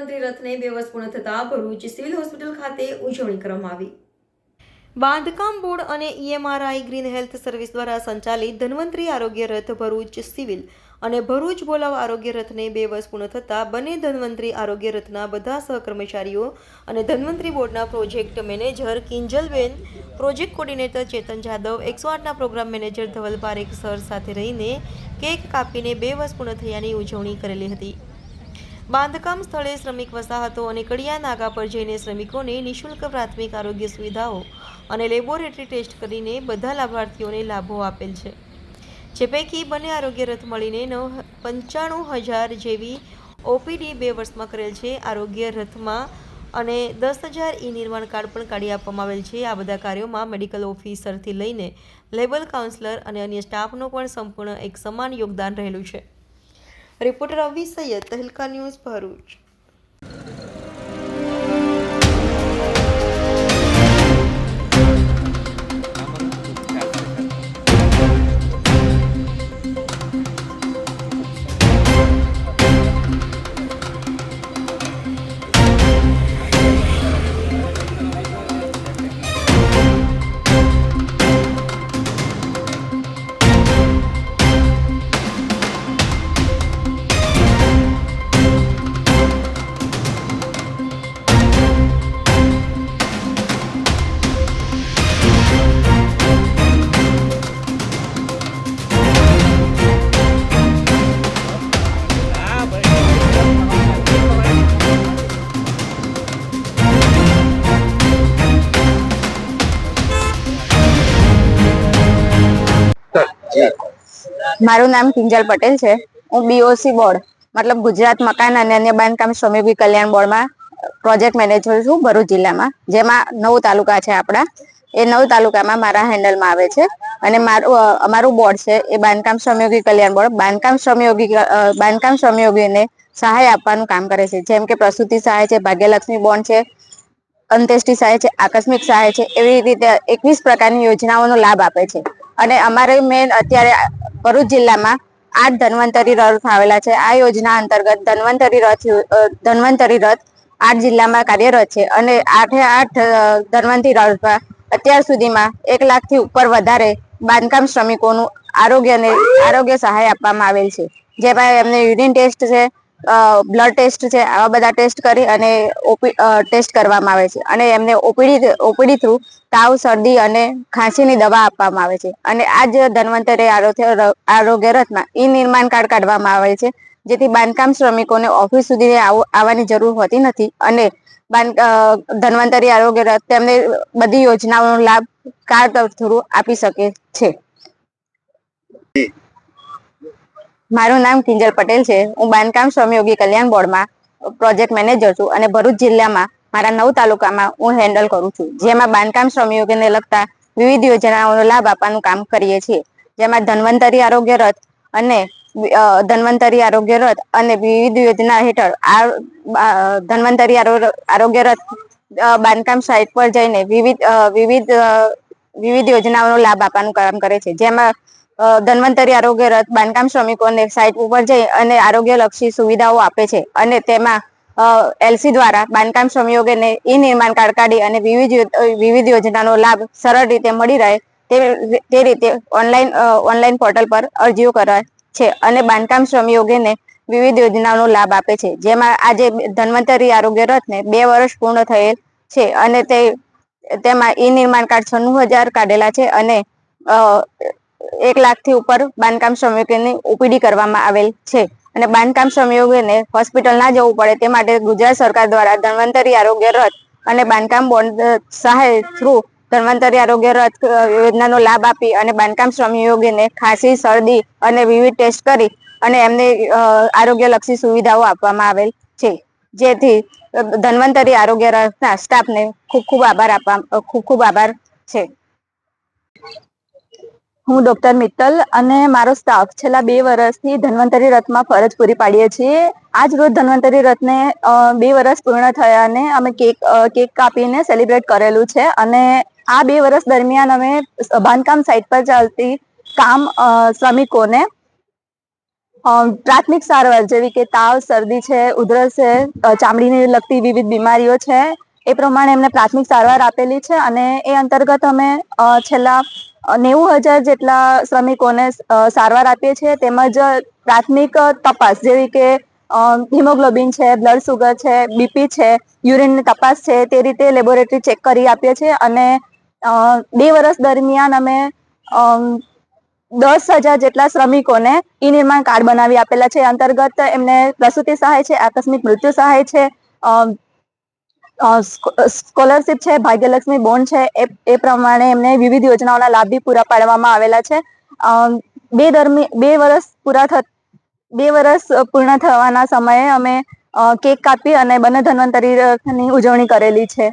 ધન્વંતરી રથને બે પૂર્ણ થતાં ભરૂચ સિવિલ હોસ્પિટલ ખાતે ઉજવણી કરવામાં આવી. બાંધકામ બોર્ડ અને ઈએમઆરઆઈ ગ્રીન હેલ્થ સર્વિસ દ્વારા સંચાલિત ધન્વંતરી આરોગ્ય રથ ભરૂચ સિવિલ અને ભરૂચ બોલાવ આરોગ્ય રથને બે વર્ષ પૂર્ણ થતાં બંને ધન્વંતરી આરોગ્ય રથના બધા સહકર્મચારીઓ અને ધન્વંતરી બોર્ડના project manager Kinjalben, project coordinator Chetan Jadav એકસો આઠના program manager Dhaval Parekh sir સાથે રહીને કેક કાપીને બે વર્ષ પૂર્ણ થયાની ઉજવણી કરેલી હતી. બાંધકામ સ્થળે શ્રમિક વસાહતો અને કડિયા નાગા પર જઈને શ્રમિકોને નિઃશુલ્ક પ્રાથમિક આરોગ્ય સુવિધાઓ અને લેબોરેટરી ટેસ્ટ કરીને બધા લાભાર્થીઓને લાભો આપેલ છે. જે પૈકી બંને આરોગ્ય રથ મળીને નવ પંચાણું હજાર જેવી ઓપીડી બે વર્ષમાં કરેલ છે. આરોગ્ય રથમાં અને દસ હજાર ઈ નિર્માણ કાર્ડ પણ કાઢી આપવામાં આવેલ છે. આ બધા કાર્યોમાં મેડિકલ ઓફિસરથી લઈને લેબલ કાઉન્સલર અને અન્ય સ્ટાફનું પણ સંપૂર્ણ એક સમાન યોગદાન રહેલું છે. Reporter Ravi Saiyed Tehelka news Bharuch. મારું નામ કિંજલ પટેલ છે. હું બીઓસી બોર્ડ, મતલબ ગુજરાત મકાન અને અન્ય બાંધકામ શ્રમિક કલ્યાણ બોર્ડમાં પ્રોજેક્ટ મેનેજર છું ભરૂચ જિલ્લામાં. જેમાં નવ તાલુકા છે આપણા. એ નવ તાલુકામાં મારા હેન્ડલમાં આવે છે. અને મારું અમારું બોર્ડ છે એ બાંધકામ શ્રમયોગી કલ્યાણ બોર્ડ. બાંધકામ શ્રમયોગી બાંધકામ શ્રમયોગીને સહાય આપવાનું કામ કરે છે. જેમ કે પ્રસૂતિ સહાય છે, ભાગ્યલક્ષ્મી બોન્ડ છે, અંત્યેષ્ટિ સહાય છે, આકસ્મિક સહાય છે, એવી રીતે એકવીસ પ્રકારની યોજનાઓનો લાભ આપે છે. અને અમારે મેન અત્યારે ભરૂચ જિલ્લામાં આઠ ધન્વંતરી રથ આવેલા છે. આ યોજના અંતર્ગત ધન્વંતરી રથ ધન્વંતરી રથ આઠ જિલ્લામાં કાર્યરત છે અને આઠે આઠ ધન્વંતરી રથમાં અત્યાર સુધીમાં એક લાખથી ઉપર વધારે બાંધકામ શ્રમિકોનું આરોગ્યને આરોગ્ય સહાય આપવામાં આવેલ છે. જેમાં એમને યુરિન ટેસ્ટ છે બ્લડ ટેસ્ટ છે, આવા બધા ટેસ્ટ કરી અને ટેસ્ટ કરવામાં આવે છે. અને એમને ઓપીડી ઓપીડી થ્રુ તાવ, શરદી અને ખાંસીની દવા આપવામાં આવે છે. અને આ જ ધન્વંતરે આરોગ્ય રથમાં ઈ નિર્માણ કાર્ડ કાઢવામાં આવે છે, જેથી બાંધકામ શ્રમિકોને ઓફિસ સુધી આવવાની જરૂર હોતી નથી. અને ધન્વંતરી આરોગ્ય રથ તેમને બધી યોજનાઓનો લાભ કાર્ડ થ્રુ આપી શકે છે. મારું નામ કિંજલ પટેલ છે. હું બાંધકામ શ્રમયોગી કલ્યાણ બોર્ડમાં પ્રોજેક્ટ મેનેજર છું અને ભરૂચ જિલ્લામાં મારા નવ તાલુકામાં હું હેન્ડલ કરું છું. જેમાં બાંધકામ શ્રમયોગીને લગતા વિવિધ યોજનાઓનો લાભ આપવાનું કામ કરીએ છીએ. જેમાં ધન્વંતરી આરોગ્ય રથ અને ધન્વંતરી આરોગ્ય રથ અને વિવિધ યોજના હેઠળ આ ધન્વંતરી આરોગ્ય રથ બાંધકામ સાઇટ પર જઈને વિવિધ વિવિધ વિવિધ યોજનાઓનો લાભ આપવાનું કામ કરે છે. જેમાં ધન્વંતરી આરોગ્ય રથ બાંધકામ શ્રમિકોને સાઇટ ઉપર જઈ અને આરોગ્યલક્ષી સુવિધાઓ આપે છે. અને તેમાં એલસી દ્વારા બાંધકામ શ્રમિકોને ઈ નિર્માણ કાર્ડ કાઢી અને વિવિધ વિવિધ યોજનાનો લાભ સરળ રીતે મળી રહે તે રીતે ઓનલાઈન ઓનલાઈન પોર્ટલ પર અરજીઓ કરાય છે અને બાંધકામ શ્રમયોગીને વિવિધ યોજનાઓનો લાભ આપે છે. જેમાં આજે ધન્વંતરી આરોગ્ય રથને બે વર્ષ પૂર્ણ થયેલ છે અને તે, તેમાં ઈ નિર્માણ કાર્ડ છન્નું હજાર કાઢેલા છે અને એક લાખથી ઉપર બાંધકામ શ્રમિકોની ઓપીડી કરવામાં આવેલ છે. અને બાંધકામ શ્રમિકોને હોસ્પિટલ ના જવું પડે તે માટે ગુજરાત સરકાર દ્વારા ધન્વંતરી આરોગ્ય રથ અને બાંધકામ બોન્ડ સહાય થ્રુ ધન્વંતરી આરોગ્ય રથ યોજનાનો લાભ આપી અને બાંધકામ શ્રમયોગીને ખાંસી, શરદી અને વિવિધ ટેસ્ટ કરી અને એમને આરોગ્યલક્ષી સુવિધાઓ આપવામાં આવેલ છે. જેથી ધન્વંતરી આરોગ્ય રથના સ્ટાફને ખૂબ ખૂબ આભાર આપવા ખૂબ ખૂબ આભાર છે. હું ડોક્ટર મિત્તલ અને મારો સ્ટાફ છેલ્લા બે વર્ષથી ધન્વંતરી રથમાં ફરજ પૂરી પાડીએ છીએ. આજ રોજ ધન્વંતરી રથને બે વર્ષ પૂર્ણ થયા અને અમે કેક કેક કાપીને સેલિબ્રેટ કરેલું છે અને આ બે વર્ષ દરમિયાન અમે બાંધકામ સાઇટ પર ચાલતી કામ શ્રમિકોને પ્રાથમિક સારવાર જેવી કે તાવ, શરદી છે, ઉધરસ છે ચામડીને લગતી વિવિધ બીમારીઓ છે, એ પ્રમાણે એમને પ્રાથમિક સારવાર આપેલી છે અને એ અંતર્ગત અમે છેલ્લા નેવું હજાર જેટલા શ્રમિકોને સારવાર આપીએ છીએ, તેમજ પ્રાથમિક તપાસ, જેવી કે હિમોગ્લોબિન છે, બ્લડ સુગર છે, બીપી છે યુરિનની તપાસ છે, તે રીતે લેબોરેટરી ચેક કરી આપીએ છીએ અને બે વર્ષ દરમિયાન અમે દસ હજાર જેટલા શ્રમિકોને ઈ નિર્માણ કાર્ડ બનાવી આપેલા છે. અંતર્ગત એમને પ્રસૂતિ સહાય છે, આકસ્મિક મૃત્યુ સહાય છે સ્કોલરશિપ છે, ભાગ્યલક્ષ્મી બોન્ડ છે, એ એ પ્રમાણે એમને વિવિધ યોજનાઓના લાભ બી પૂરા પાડવામાં આવેલા છે. બે દરમિયાન બે વર્ષ પૂરા થ, બે વર્ષ પૂર્ણ થવાના સમયે અમે કેક કાપી અને બંને ધન્વંતરીની ઉજવણી કરેલી છે.